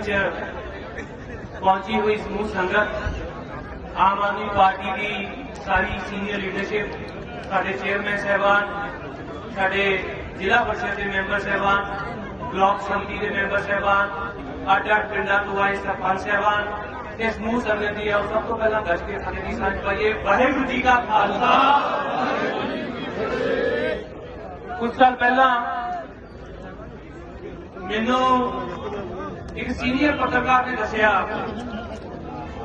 ਵਿੱਚ ਪਹੁੰਚੀ ਹੋਈ ਸਮੂਹ ਸੰਗਤ, ਆਮ ਆਦਮੀ ਪਾਰਟੀ ਦੀ ਸਾਰੀ ਸੀਨੀਅਰ ਲੀਡਰਸ਼ਿਪ ਸਾਡੇ ਚੇਅਰਮੈਨ ਸਾਹਿਬਾਨ, ਸਾਡੇ ਜ਼ਿਲ੍ਹਾ ਪਰਿਸ਼ਦ ਦੇ ਮੈਂਬਰ ਸਾਹਿਬਾਨ, ਬਲਾਕ ਸੰਮਤੀ ਦੇ ਮੈਂਬਰ ਸਾਹਿਬਾਨ, ਅੱਡ ਅੱਡ ਪਿੰਡਾਂ ਤੋਂ ਆਏ ਸਰਪੰਚ ਸਾਹਿਬਾਨ ਤੇ ਸਮੂਹ ਸੰਗਤ ਦੀ ਆਓ, ਸਭ ਤੋਂ ਪਹਿਲਾਂ ਗੱਜ ਕੇ ਫਤਿਹ ਦੀ ਸਾਂਝ ਪਾਈਏ। ਵਾਹਿਗੁਰੂ ਜੀ ਕਾ ਖਾਲਸਾ। ਕੁਝ ਸਾਲ ਪਹਿਲਾਂ ਮੈਨੂੰ ਇੱਕ ਸੀਨੀਅਰ ਪੱਤਰਕਾਰ ਨੇ ਦੱਸਿਆ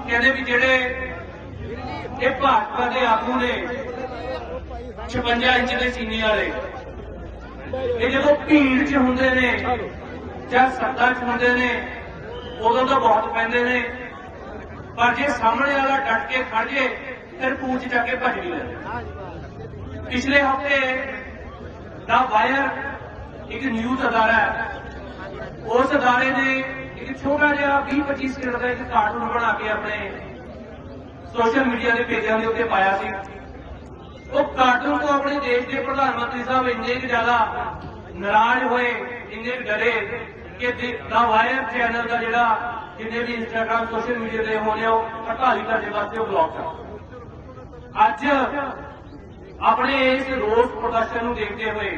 ਕਹਿੰਦੇ ਵੀ ਜਿਹੜੇ ਇਹ ਭਾਜਪਾ ਦੇ ਆਗੂ ਨੇ 56 ਇੰਚ ਦੇ ਸੀਨੇ ਵਾਲੇ, ਇਹ ਜਦੋਂ ਭੀੜ 'ਚ ਹੁੰਦੇ ਨੇ ਜਾਂ ਸੱਤਾ 'ਚ ਹੁੰਦੇ ਨੇ, ਉਦੋਂ ਤਾਂ ਬਹੁਤ ਪੈਂਦੇ ਨੇ। ਪਰ ਜੇ ਸਾਹਮਣੇ ਵਾਲਾ ਡਟ ਕੇ ਖੜ ਜੇ, ਫਿਰ ਪੂੰਛ ਜਾ ਕੇ ਭੱਜ ਵੀ ਪਿਛਲੇ ਹਫ਼ਤੇ ਦਾ ਵਾਇਰ ਇੱਕ ਨਿਊਜ਼ ਅਦਾਰਾ ਹੈ, ਉਸ ਅਦਾਰੇ ਨੇ ਇੱਕ ਛੋਟਾ ਜਿਹਾ 20-25 ਸਕਿੰਟ ਦਾ ਇੱਕ ਕਾਰਟੂਨ ਬਣਾ ਕੇ ਆਪਣੇ ਸੋਸ਼ਲ ਮੀਡੀਆ ਦੇ ਪੇਜਾਂ ਦੇ ਉੱਤੇ ਪਾਇਆ ਸੀ। ਉਹ ਕਾਰਟੂਨ ਤੋਂ ਆਪਣੇ ਦੇਸ਼ ਦੇ ਪ੍ਰਧਾਨ ਮੰਤਰੀ ਸਾਹਿਬ ਇੰਨੇ ਕੁ ਜ਼ਿਆਦਾ ਨਾਰਾਜ਼ ਹੋਏ, ਇੰਨੇ ਡਰੇ ਕਿ ਦਾ ਵਾਇਰ ਚੈਨਲ ਦਾ ਜਿਹੜਾ ਜਿੰਨੇ ਵੀ ਇੰਸਟਾਗ੍ਰam ਸੋਸ਼ਲ ਮੀਡੀਆ ਦੇ ਹੋਣੇ ਉਹ ਹਟਾਲੀ ਤੁਹਾਡੇ ਵਾਸਤੇ ਉਹ ਬਲੌਕ ਕਰ ਅੱਜ ਆਪਣੇ ਇਸ ਰੋਸ ਪ੍ਰਦਰਸ਼ਨ ਨੂੰ ਦੇਖਦੇ ਹੋਏ,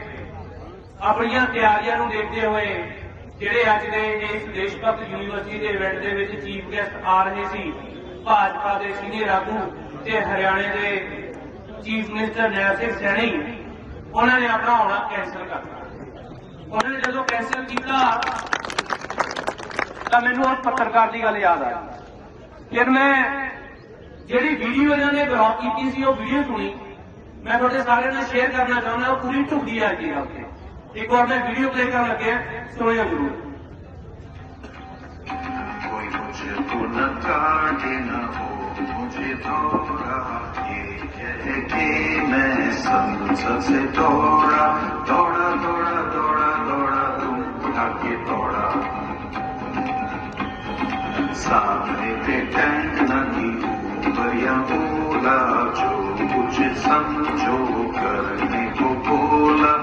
ਆਪਣੀਆਂ ਤਿਆਰੀਆਂ ਨੂੰ ਦੇਖਦੇ ਹੋਏ ਜਿਹੜੇ ਅੱਜ ਦੇ ਇਸ ਦੇਸ਼ ਭਗਤ ਯੂਨੀਵਰਸਿਟੀ ਦੇ ਇਵੈਂਟ ਦੇ ਵਿੱਚ ਚੀਫ ਗੈਸਟ ਆ ਰਹੇ ਸੀ, ਭਾਜਪਾ ਦੇ ਸੀਨੀਅਰ ਆਗੂ ਤੇ ਹਰਿਆਣੇ ਦੇ ਚੀਫ ਮਿਨਿਸਟਰ ਨੈਬ ਸਿੰਘ ਸੈਣੀ, ਉਹਨਾਂ ਨੇ ਆਪਣਾ ਆਉਣਾ ਕੈਂਸਲ ਕਰ ਦਿੱਤਾ। ਉਹਨਾਂ ਨੇ ਜਦੋਂ ਕੈਂਸਲ ਕੀਤਾ, ਤਾਂ ਮੈਨੂੰ ਉਹ ਪੱਤਰਕਾਰ ਦੀ ਗੱਲ ਯਾਦ ਆਈ ਫਿਰ ਮੈਂ ਜਿਹੜੀ ਵੀਡੀਓ ਇਹਨਾਂ ਨੇ ਬਲੌਕ ਕੀਤੀ ਸੀ, ਉਹ ਵੀਡੀਓ ਸੁਣੀ। ਮੈਂ ਤੁਹਾਡੇ ਸਾਰਿਆਂ ਨਾਲ ਸ਼ੇਅਰ ਕਰਨਾ ਚਾਹੁੰਦਾ, ਉਹ ਪੂਰੀ ਢੁੱਕੀ ਆ ਜੀ ਗੱਲ ਤੇ एक बार मैं वीडियो प्ले कर लगे सोया गुरु कोई मुझे तो काटे ना हो, मुझे तो रहा कि मैं संसद से दौड़ा दौड़ा दौड़ा दौड़ा दौड़ा, तुम उठा के दौड़ा। सामने पे टैंक नदी ऊपर या बोला, जो कुछ समझो करने को बोला।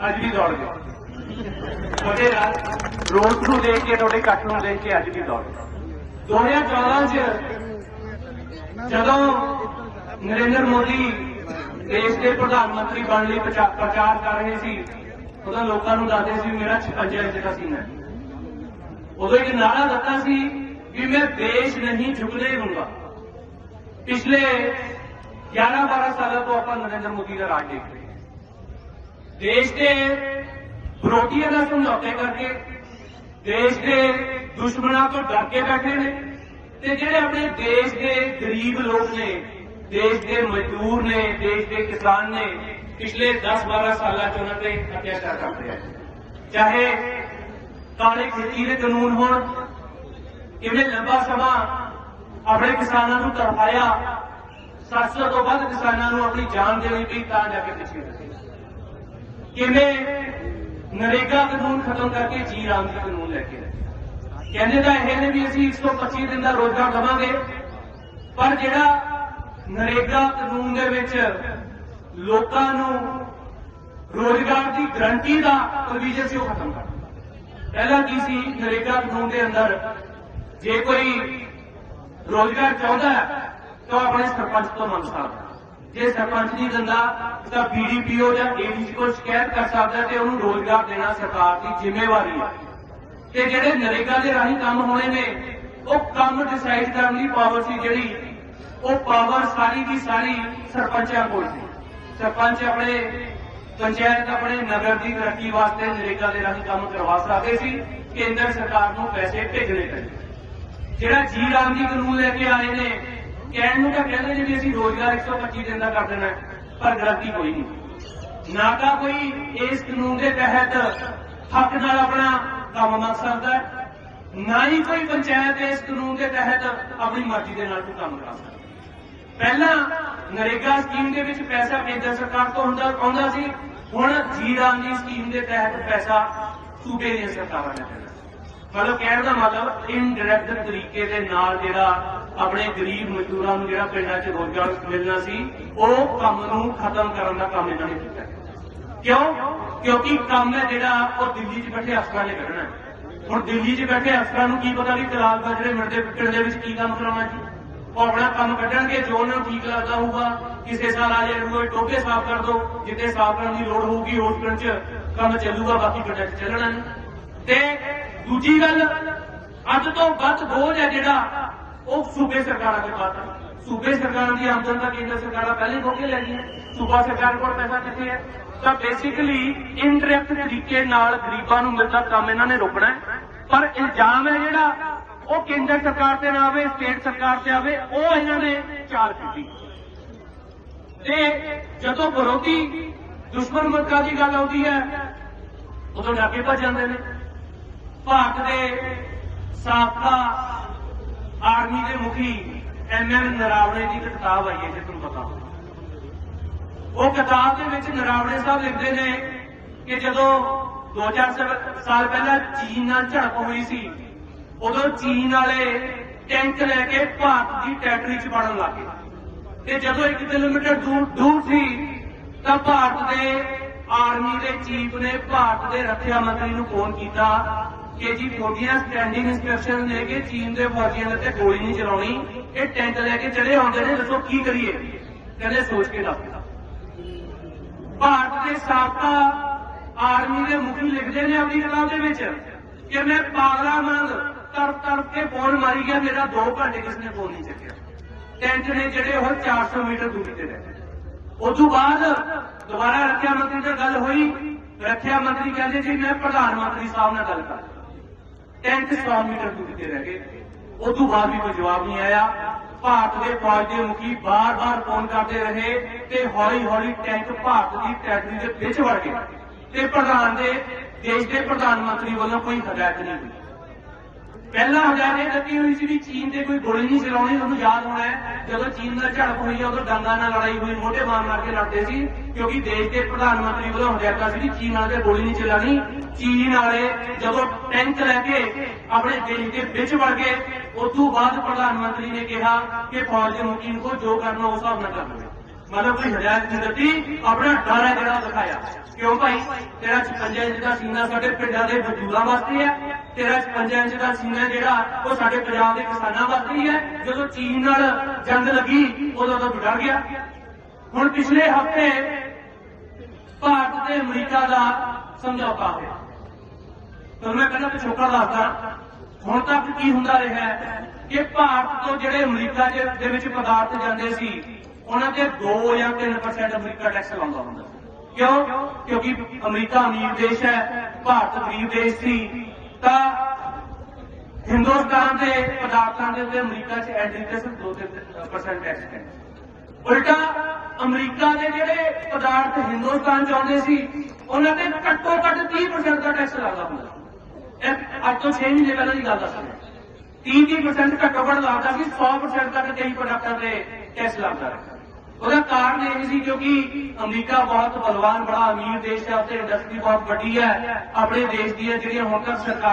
ਅੱਜ ਵੀ ਦੌੜ ਗਏ ਤੁਹਾਡੇ ਰਾਤ ਰੋਜ਼ ਨੂੰ ਦੇਖ ਕੇ ਤੁਹਾਡੇ ਕੱਟ ਨੂੰ ਦੇਖ ਕੇ ਅੱਜ ਵੀ ਦੌੜ ਗਏ 2014 ਚ ਜਦੋਂ ਨਰਿੰਦਰ ਮੋਦੀ ਦੇਸ਼ ਦੇ ਪ੍ਰਧਾਨ ਮੰਤਰੀ ਬਣਨ ਲਈ ਪ੍ਰਚਾਰ ਕਰ ਰਹੇ ਸੀ। ਉਦੋਂ ਲੋਕਾਂ ਨੂੰ ਦੱਸਦੇ ਸੀ ਵੀ ਮੇਰਾ 56 ਇੰਚ ਦਾ ਸੀਨਾ ਉਦੋਂ ਇੱਕ ਨਾਰਾ ਦਿੱਤਾ ਸੀ ਕਿ ਮੈਂ ਦੇਸ਼ ਨਹੀਂ ਝੁਕਨੇ ਦੂੰਗਾ ਪਿਛਲੇ 11 12 ਸਾਲਾਂ ਤੋਂ ਆਪਾਂ ਨਰਿੰਦਰ ਮੋਦੀ ਦਾ ਰਾਜ ਦੇਖ ਰਹੇ ਹਾਂ। ਦੇਸ਼ ਦੇ ਵਿਰੋਧੀਆਂ ਨਾਲ ਸਮਝੌਤੇ ਕਰਕੇ ਦੇਸ਼ ਦੇ ਦੁਸ਼ਮਣਾਂ ਤੋਂ ਡਰ ਕੇ ਬੈਠੇ ਨੇ ਤੇ ਜਿਹੜੇ ਆਪਣੇ ਦੇਸ਼ ਦੇ ਗਰੀਬ ਲੋਕ ਨੇ ਦੇਸ਼ ਦੇ ਮਜ਼ਦੂਰ ਨੇ, ਦੇਸ਼ ਦੇ ਕਿਸਾਨ ਨੇ ਪਿਛਲੇ 10-12 ਸਾਲਾਂ ਚ ਉਹਨਾਂ ਤੇ ਅਤਿਆਚਾਰ ਕਰਦੇ ਆ ਚਾਹੇ ਕਾਲੇ ਖੇਤੀ ਦੇ ਕਾਨੂੰਨ ਹੋਣ, ਕਿਵੇਂ ਲੰਬਾ ਸਮਾਂ ਆਪਣੇ ਕਿਸਾਨਾਂ ਨੂੰ ਤੜਫਾਇਆ 700 ਤੋਂ ਵੱਧ ਕਿਸਾਨਾਂ ਨੂੰ ਆਪਣੀ ਜਾਨ ਦੇਣੀ ਪਈ ਤਾਂ ਜਾ ਕੇ ਪਿੱਛੇ ਹਟੇ। ਕਿਵੇਂ ਨਰੇਗਾ ਕਾਨੂੰਨ ਖਤਮ ਕਰਕੇ ਜੀ ਰਾਮ ਜੀ ਕਾਨੂੰਨ ਲੈ ਕੇ ਕਹਿੰਦੇ ਤਾਂ ਇਹ ਨੇ ਵੀ ਅਸੀਂ 125 ਦਿਨ ਦਾ ਰੋਜ਼ਗਾਰ ਦੇਵਾਂਗੇ ਪਰ ਜਿਹੜਾ ਨਰੇਗਾ ਕਾਨੂੰਨ ਦੇ ਵਿੱਚ ਲੋਕਾਂ ਨੂੰ ਰੋਜ਼ਗਾਰ ਦੀ ਗਰੰਟੀ ਦਾ ਪ੍ਰੋਵੀਜ਼ਨ ਸੀ ਉਹ ਖਤਮ ਕਰ ਪਹਿਲਾਂ ਕੀ ਸੀ? ਨਰੇਗਾ ਕਾਨੂੰਨ ਦੇ ਅੰਦਰ ਜੇ ਕੋਈ ਰੋਜ਼ਗਾਰ ਚਾਹੁੰਦਾ ਹੈ, ਤਾਂ ਉਹ ਆਪਣੇ ਸਰਪੰਚ ਤੋਂ ਮੰਗ ਸਕਦਾ ਜੇ ਸਰਪੰਚ ਨਹੀਂ ਦਿੰਦਾ, ਤਾਂ ਬੀਡੀਪੀਓ ਜਾਂ ਏਡੀਸੀ ਕੋਲ ਸ਼ਿਕਾਇਤ ਕਰ ਸਕਦਾ ਤੇ ਉਹਨੂੰ ਰੋਜ਼ਗਾਰ ਦੇਣਾ ਸਰਕਾਰ ਦੀ ਜ਼ਿੰਮੇਵਾਰੀ ਹੈ। ਤੇ ਜਿਹੜੇ ਨਰੇਗਾ ਦੇ ਰਾਹੀਂ ਕੰਮ ਹੋਣੇ ਨੇ, ਉਹ ਕੰਮ ਡਿਸਾਈਡ ਕਰਨ ਦੀ ਪਾਵਰ ਸੀ ਜਿਹੜੀ ਉਹ ਪਾਵਰ ਸਾਰੀ ਦੀ ਸਾਰੀ ਸਰਪੰਚਾਂ ਕੋਲ ਸੀ। ਸਰਪੰਚ ਆਪਣੇ ਪੰਚਾਇਤ ਆਪਣੇ ਨਗਰ ਦੀ ਤਰੱਕੀ ਵਾਸਤੇ ਨਰੇਗਾ ਦੇ ਰਾਹੀਂ ਕੰਮ ਕਰਵਾ ਸਕਦੇ ਸੀ, ਕੇਂਦਰ ਸਰਕਾਰ ਨੂੰ ਪੈਸੇ ਭੇਜਣੇ ਪੈਂਦੇ ਜਿਹੜਾ ਜੀ ਰਾਮ ਦੀ ਕਾਨੂੰਨ ਲੈ ਕੇ ਆਏ ਨੇ, ਕਹਿਣ ਨੂੰ ਤਾਂ ਕਹਿੰਦੇ ਨੇ ਵੀ ਅਸੀਂ ਰੋਜ਼ਗਾਰ 125 ਦਿਨ ਦਾ ਕਰ ਦੇਣਾ ਪਰ ਗਰੰਟੀ ਕੋਈ ਨਹੀਂ। ਨਾ ਤਾਂ ਕੋਈ ਇਸ ਕਾਨੂੰਨ ਦੇ ਤਹਿਤ ਹੱਕ ਨਾਲ ਆਪਣਾ ਕੰਮ ਮੰਗ ਸਕਦਾ ਨਾ ਹੀ ਕੋਈ ਪੰਚਾਇਤ ਇਸ ਕਾਨੂੰਨ ਦੇ ਤਹਿਤ ਆਪਣੀ ਮਰਜ਼ੀ ਦੇ ਨਾਲ ਕੋਈ ਕੰਮ ਕਰ ਸਕਦਾ। ਪਹਿਲਾਂ ਨਰੇਗਾ ਸਕੀਮ ਦੇ ਵਿੱਚ ਪੈਸਾ ਕੇਂਦਰ ਸਰਕਾਰ ਤੋਂ ਹੁੰਦਾ, ਆਉਂਦਾ ਸੀ। ਹੁਣ ਜੀ ਰਾਮ ਸਕੀਮ ਦੇ ਤਹਿਤ ਪੈਸਾ ਸੂਬੇ ਦੀਆਂ ਸਰਕਾਰਾਂ ਨੇ ਦੇਣਾ। ਮਤਲਬ ਕਹਿਣ ਦਾ ਮਤਲਬ ਇਨਡਾਇਰੈਕਟ ਤਰੀਕੇ ਦੇ ਨਾਲ ਜਿਹੜਾ ਆਪਣੇ ਗਰੀਬ ਮਜ਼ਦੂਰਾਂ ਨੂੰ ਜਿਹੜਾ ਪਿੰਡਾਂ 'ਚ ਰੋਜ਼ਗਾਰ ਮਿਲਣਾ ਸੀ, ਉਹ ਕੰਮ ਨੂੰ ਖਤਮ ਕਰਨ ਦਾ ਕੰਮ ਇਹਨਾਂ ਨੇ ਕੀਤਾ। ਕਿਉਂ? ਕਿਉਂਕਿ ਕੰਮ ਹੈ ਜਿਹੜਾ ਉਹ ਦਿੱਲੀ 'ਚ ਬੈਠੇ ਅਫਸਰਾਂ ਨੇ ਕਰਨਾ ਹੁਣ ਦਿੱਲੀ 'ਚ ਬੈਠੇ ਅਫਸਰਾਂ ਨੂੰ ਕੀ ਪਤਾ ਵੀ ਕਲਾਲ ਬਾਜਰੇ ਮਿੰਟ ਦੇ ਪਿੰਡ ਦੇ ਵਿੱਚ ਕੀ ਕੰਮ ਕਰਾਉਣਾ ਜੀ? ਉਹ ਆਪਣਾ ਕੰਮ ਕੱਢਣਗੇ ਜੋ ਉਹਨਾਂ ਨੂੰ ਠੀਕ ਲੱਗਦਾ ਹੋਊਗਾ, ਕਿਸੇ ਸਾਲ ਆ ਜਾਏ ਟੋਕੇ ਸਾਫ਼ ਕਰ ਦਿਓ, ਜਿੱਥੇ ਸਾਫ਼ ਕਰਨ ਦੀ ਲੋੜ ਹੋਊਗੀ ਉਸ ਪਿੰਡ 'ਚ ਕੰਮ ਚੱਲੂਗਾ, ਬਾਕੀ ਪਿੰਡਾਂ ਚੱਲਣਾ ਨਹੀਂ। ਤੇ ਦੂਜੀ ਗੱਲ, ਅੱਜ ਤੋਂ ਵੱਧ ਬੋਝ ਹੈ ਜਿਹੜਾ, ਉਹ ਸੂਬੇ ਸਰਕਾਰਾਂ ਦੇ ਪਾਤਾ ਸੂਬੇ ਸਰਕਾਰਾਂ ਦੀ ਆਮਦਨ ਤਾਂ ਕੇਂਦਰ ਸਰਕਾਰਾਂ ਪਹਿਲੇ ਹੀ ਖੋਕੇ ਲੈ ਗਈਆਂ। ਸੂਬਾ ਸਰਕਾਰ ਕੋਲ ਪੈਸਾ ਕਿੱਥੇ ਹੈ? ਤਾਂ ਬੇਸਿਕਲੀ ਇਨਡਾਇਰੈਕਟ ਤਰੀਕੇ ਨਾਲ ਗਰੀਬਾਂ ਨੂੰ ਮਿਲਦਾ ਕੰਮ ਇਹਨਾਂ ਨੇ ਰੋਕਣਾ ਹੈ। ਪਰ ਇਲਜ਼ਾਮ ਹੈ ਜਿਹੜਾ ਉਹ ਕੇਂਦਰ ਸਰਕਾਰ ਤੇ ਨਾ ਆਵੇ, ਸਟੇਟ ਸਰਕਾਰ ਤੇ ਆਵੇ, ਉਹ ਇਹਨਾਂ ਨੇ ਚਾਲ ਕੀਤੀ। ਤੇ ਜਦੋਂ ਵਿਰੋਧੀ ਦੁਸ਼ਮਣ ਮੁਲਕਾਂ ਦੀ ਗੱਲ ਆਉਂਦੀ ਹੈ, ਉਦੋਂ ਡਾਕੇ ਭੱਜ ਜਾਂਦੇ ਨੇ। ਭਾਰਤ ਦੇ ਸਾਬਕਾ ਆਰਮੀ ਦੇ ਮੁਖੀ ਐਮਐਮ ਨਰਾਵਣੇ ਦੀ ਕਿਤਾਬ ਆਈ ਹੈ, ਜੇ ਤੁਹਾਨੂੰ ਪਤਾ ਉਹ ਕਿਤਾਬ ਦੇ ਵਿੱਚ ਨਰਾਵਣੇ ਸਾਹਿਬ ਲਿਖਦੇ ਨੇ ਕਿ ਜਦੋਂ 2000 ਸਾਲ ਪਹਿਲਾਂ ਚੀਨ ਨਾਲ ਝੜਪ ਹੋਈ ਸੀ ਉਦੋਂ ਚੀਨ ਵਾਲੇ ਟੈਂਕ ਲੈ ਕੇ ਭਾਰਤ ਦੀ ਟੈਰਟਰੀ 'ਚ ਵੜਨ ਲੱਗੇ ਤੇ ਜਦੋਂ 1 ਕਿਲੋਮੀਟਰ ਦੂਰ ਦੂਰ ਸੀ, ਤਾਂ ਭਾਰਤ ਦੇ ਆਰਮੀ ਦੇ ਚੀਫ ਨੇ ਭਾਰਤ ਦੇ ਰੱਖਿਆ ਮੰਤਰੀ ਨੂੰ ਫੋਨ ਕੀਤਾ ਕਿ ਜੀ ਤੁਹਾਡੀਆਂ ਸਟੈਂਡਿੰਗ ਇਨਸਟਰਕਸ਼ਨ ਨੇ ਕਿ ਚੀਨ ਦੇ ਫੌਜੀਆਂ ਦੇ ਤੇ ਗੋਲੀ ਨਹੀਂ ਚਲਾਉਣੀ, ਇਹ ਟੈਂਕ ਲੈ ਕੇ ਚਲੇ ਆਉਂਦੇ ਨੇ, ਦੱਸੋ ਕੀ ਕਰੀਏ? ਕਹਿੰਦੇ ਸੋਚ ਕੇ ਦੱਸ ਭਾਰਤ ਦੇ ਸਾਬਕਾ ਆਰਮੀ ਦੇ ਮੁਖੀ ਲਿਖਦੇ ਨੇ ਆਪਣੀ ਕਿਤਾਬ ਦੇ ਵਿੱਚ ਕਿ ਮੈਂ ਪਾਗਲਾ ਵਾਂਗ ਤਰ ਤਰ ਕੇ ਫੋਨ ਮਾਰੀ ਗਿਆ, ਮੇਰਾ 2 ਘੰਟੇ ਕਿਸ ਨੇ ਫੋਨ ਨਹੀਂ ਚੱਕਿਆ। ਟੈਂਟ ਨੇ ਜਿਹੜੇ ਉਹ 400 ਮੀਟਰ ਦੂਰੀ ਤੇ ਰਹੇ ਉਸ ਤੋਂ ਬਾਅਦ ਦੁਬਾਰਾ ਰੱਖਿਆ ਮੰਤਰੀ ਨਾਲ ਗੱਲ ਹੋਈ। ਰੱਖਿਆ ਮੰਤਰੀ ਕਹਿੰਦੇ ਜੀ, ਮੈਂ ਪ੍ਰਧਾਨ ਮੰਤਰੀ ਸਾਹਿਬ ਨਾਲ ਗੱਲ ਕਰ ਟੈਂਟ 100 ਮੀਟਰ ਦੂਰੀ ਤੇ ਰਹਿ ਗਏ। ਉਸ ਤੋਂ ਬਾਅਦ ਵੀ ਕੋਈ ਜਵਾਬ ਨਹੀਂ ਆਇਆ। ਭਾਰਤ ਦੇ ਫੌਜ ਦੇ ਮੁਖੀ ਬਾਰ-ਬਾਰ ਫੋਨ ਕਰਦੇ ਰਹੇ ਤੇ ਹੌਲੀ-ਹੌਲੀ ਟੈਂਕ ਭਾਰਤ ਦੀ ਟੈਰਟਰੀ ਦੇ ਵਿੱਚ ਵੜ ਗਏ। ਤੇ ਪ੍ਰਧਾਨ ਦੇ, ਦੇਸ਼ ਦੇ ਪ੍ਰਧਾਨ ਮੰਤਰੀ ਵੱਲੋਂ ਕੋਈ ਹਦਾਇਤ ਨਹੀਂ ਹੋਈ। ਪਹਿਲਾਂ ਹਜ਼ਾਰ ਇਹ ਦਿੱਤੀ ਹੋਈ ਸੀ ਵੀ ਚੀਨ ਤੇ ਕੋਈ ਗੋਲੀ ਨਹੀਂ ਚਲਾਉਣੀ, ਤੁਹਾਨੂੰ ਯਾਦ ਹੋਣਾ ਹੈ, ਜਦੋਂ ਚੀਨ ਨਾਲ ਝੜਪ ਹੋਈ ਉਦੋਂ ਡੰਗਾ ਨਾਲ ਲੜਾਈ ਹੋਈ, ਮੋਢੇ ਮਾਰ ਮਾਰ ਕੇ ਲੜਦੇ ਸੀ, ਕਿਉਂਕਿ ਦੇਸ਼ ਦੇ ਪ੍ਰਧਾਨ ਮੰਤਰੀ ਵੱਲੋਂ ਹਦਾਇਤਾਂ ਸੀ ਵੀ ਚੀਨ ਨਾਲ ਤੇ ਗੋਲੀ ਨਹੀਂ ਚਲਾਣੀ, ਚੀਨ ਵਾਲੇ ਜਦੋਂ ਟੈਂਕ ਲੈ ਕੇ ਆਪਣੇ ਦੇਸ਼ ਦੇ ਵਿੱਚ ਵੜ ਗਏ ਉਸ ਤੋਂ ਬਾਅਦ ਪ੍ਰਧਾਨ ਮੰਤਰੀ ਨੇ ਕਿਹਾ ਕਿ ਫੌਜ ਦੇ ਮੁਖੀ ਨੂੰ ਜੋ ਕਰਨਾ ਉਸ ਹਿਸਾਬ ਨਾਲ ਕਰ ਲਵੇ ਮਤਲਬ ਕੋਈ ਹਦਾਇਤ ਨਹੀਂ ਦਿੱਤੀ, ਆਪਣਾ ਡਰ ਹੈ ਜਿਹੜਾ ਦਿਖਾਇਆ। ਕਿਉਂ ਭਾਈ? ਤੇਰਾ 56 ਇੰਚ ਦਾ ਸੀਨਾ ਸਾਡੇ ਪਿੰਡਾਂ ਦੇ ਮਜ਼ਦੂਰਾਂ ਵਾਸਤੇ ਹੈ। ਤੇਰਾ 56 ਇੰਚ ਦਾ ਸੀਨਾ ਜਿਹੜਾ, ਉਹ ਸਾਡੇ ਪੰਜਾਬ ਦੇ ਕਿਸਾਨਾਂ ਵਾਸਤੇ ਹੈ ਜਦੋਂ ਚੀਨ ਨਾਲ ਜੰਗ ਲੱਗੀ, ਉਦੋਂ ਤੋਂ ਡਰ ਗਿਆ। ਹੁਣ ਪਿਛਲੇ ਹਫ਼ਤੇ ਭਾਰਤ ਤੇ ਅਮਰੀਕਾ ਦਾ ਸਮਝੌਤਾ ਹੋਇਆ ਤੁਹਾਨੂੰ ਮੈਂ ਪਹਿਲਾਂ ਪਿਛੋਕੜ ਦੱਸਦਾ ਹੁਣ ਤੱਕ ਕੀ ਹੁੰਦਾ ਰਿਹਾ ਕਿ ਭਾਰਤ ਤੋਂ ਜਿਹੜੇ ਅਮਰੀਕਾ ਦੇ ਵਿੱਚ ਪਦਾਰਥ ਜਾਂਦੇ ਸੀ, ਉਹਨਾਂ ਤੇ 2 ਜਾਂ 3% ਅਮਰੀਕਾ ਟੈਕਸ ਲਾਉਂਦਾ ਹੁੰਦਾ ਸੀ। ਕਿਉਂ? ਕਿਉਂਕਿ ਅਮਰੀਕਾ ਅਮੀਰ ਦੇਸ਼ ਹੈ, ਭਾਰਤ ਗਰੀਬ ਦੇਸ਼ ਸੀ। ਤਾਂ ਹਿੰਦੁਸਤਾਨ ਦੇ ਪਦਾਰਥਾਂ ਦੇ ਉੱਤੇ ਅਮਰੀਕਾ 'ਚ ਐਂਟਰੀ ਤੇ ਸਿਰਫ 2% ਟੈਕਸ ਹੈ ਉਲਟਾ ਅਮਰੀਕਾ ਦੇ ਜਿਹੜੇ ਪਦਾਰਥ ਹਿੰਦੁਸਤਾਨ 'ਚ ਆਉਂਦੇ ਸੀ, ਉਹਨਾਂ ਤੇ ਘੱਟੋ ਘੱਟ 30% ਦਾ ਟੈਕਸ ਲੱਗਦਾ ਹੁੰਦਾ। ਇਹ ਅੱਜ ਤੋਂ 6 ਮਹੀਨੇ ਪਹਿਲਾਂ ਦੀ ਗੱਲ ਦੱਸ ਰਿਹਾ। 30-30% ਘੱਟੋ ਘੱਟ ਲੱਗਦਾ ਸੀ 100% ਤੱਕ ਕਈ ਪ੍ਰੋਡਕਟਾਂ ਤੇ ਟੈਕਸ ਲੱਗਦਾ ਰਿਹਾ। ਉਹਦਾ ਕਾਰਨ ਇਹ ਸੀ ਕਿਉਂਕਿ ਅਮਰੀਕਾ ਬਹੁਤ ਬਲਵਾਨ, ਬੜਾ ਅਮੀਰ ਦੇਸ਼ ਹੈ, ਉੱਥੇ ਇੰਡਸਟਰੀ ਬਹੁਤ ਵੱਡੀ ਹੈ, ਆਪਣੇ ਦੇਸ਼ ਦੀਆਂ ਜਿਹੜੀਆਂ ਹੁਣ ਤੱਕ ਸਰਕਾਰਾਂ